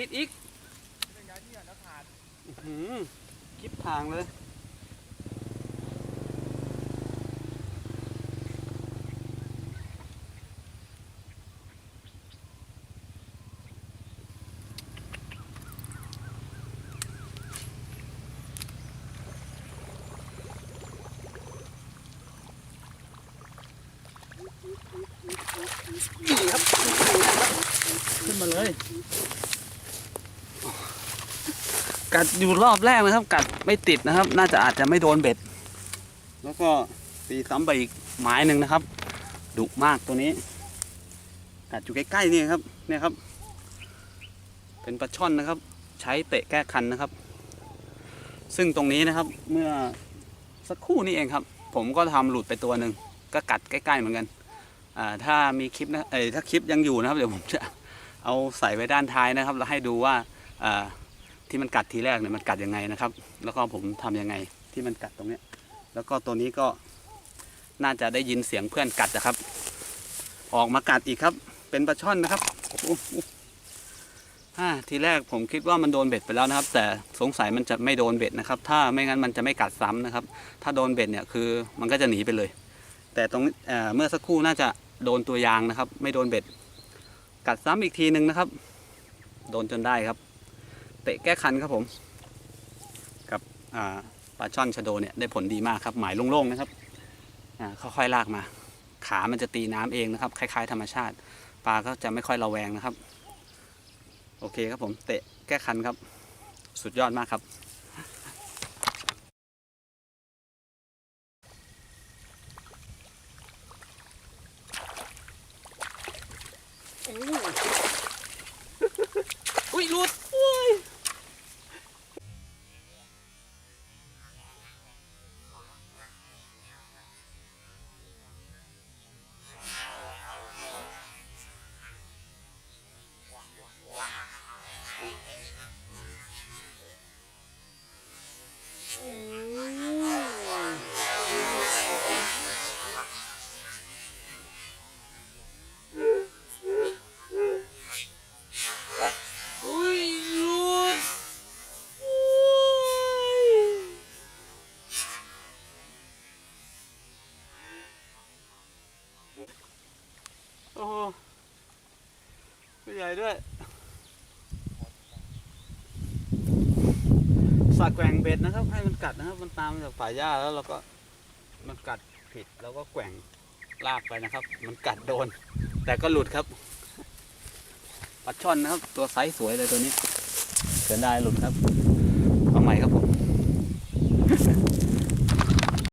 ติดอีกอื้อหือคลิปทางเลยนี่ครับขึ้นมาเลย กัดอยู่รอบแรกนะครับ กัดไม่ติดนะครับ น่าจะอาจจะไม่โดนเบ็ด แล้วก็ตีซ้ำไปอีกไม้หนึ่งนะครับดุมากตัวนี้ กัดอยู่ใกล้ๆนี่ครับเนี่ยครับ เป็นปลาช่อนนะครับ ใช้เตะแก้คันนะครับ ซึ่งตรงนี้นะครับเมื่อสักครู่นี้เองครับ ผมก็ทำหลุดไปตัวหนึ่งก็กัดใกล้ๆเหมือนกันถ้ามีคลิปนะเอ้ถ้าคลิปยังอยู่นะครับ เดี๋ยวผมจะเอาใส่ไว้ด้านท้ายนะครับ แล้วให้ดูว่า ที่มันกัดทีแรกเนี่ยมันกัดยังไงนะครับ แล้วก็ผมทำยังไงที่มันกัดตรงเนี้ย แล้วก็ตัวนี้ก็น่าจะได้ยินเสียงเพื่อนกัดนะครับ ออกมากัดอีกครับ เป็นปลาช่อนนะครับทีแรกผมคิดว่ามันโดนเบ็ดไปแล้วนะครับ แต่สงสัยมันจะไม่โดนเบ็ดนะครับ ถ้าไม่งั้นมันจะไม่กัดซ้ำนะครับ ถ้าโดนเบ็ดเนี่ยคือมันก็จะหนีไปเลย แต่ตรงเเมื่อสักครู่น่าจะโดนตัวยางนะครับ ไม่โดนเบ็ด กัดซ้ำอีกทีหนึ่งนะครับ โดนจนได้ครับ เตะแก้คันครับผม กับอ่าปลาช่อนชะโดเนี่ยได้ผลดีมากครับ หมายโล่งๆนะครับอ่าค่อยๆลากมา ขามันจะตีน้ำเองนะครับ คล้าย ๆ ธรรมชาติ ปลาก็จะไม่ค่อยระแวงนะครับ โอเคครับผมเตะแก้คันครับ สุดยอดมากครับอุ้ยหลุด โอ้โหตัวใหญ่ด้วย สักแกว่งเบ็ดนะครับ ให้มันกัดนะครับ มันตามจากฝ่าหญ้าแล้วเราก็มันกัดผิดแล้วก็แกว่งลากไปนะครับ มันกัดโดน แต่ก็หลุดครับปลาช่อนนะครับ ตัวไซส์สวยเลยตัวนี้เสียดายหลุดครับ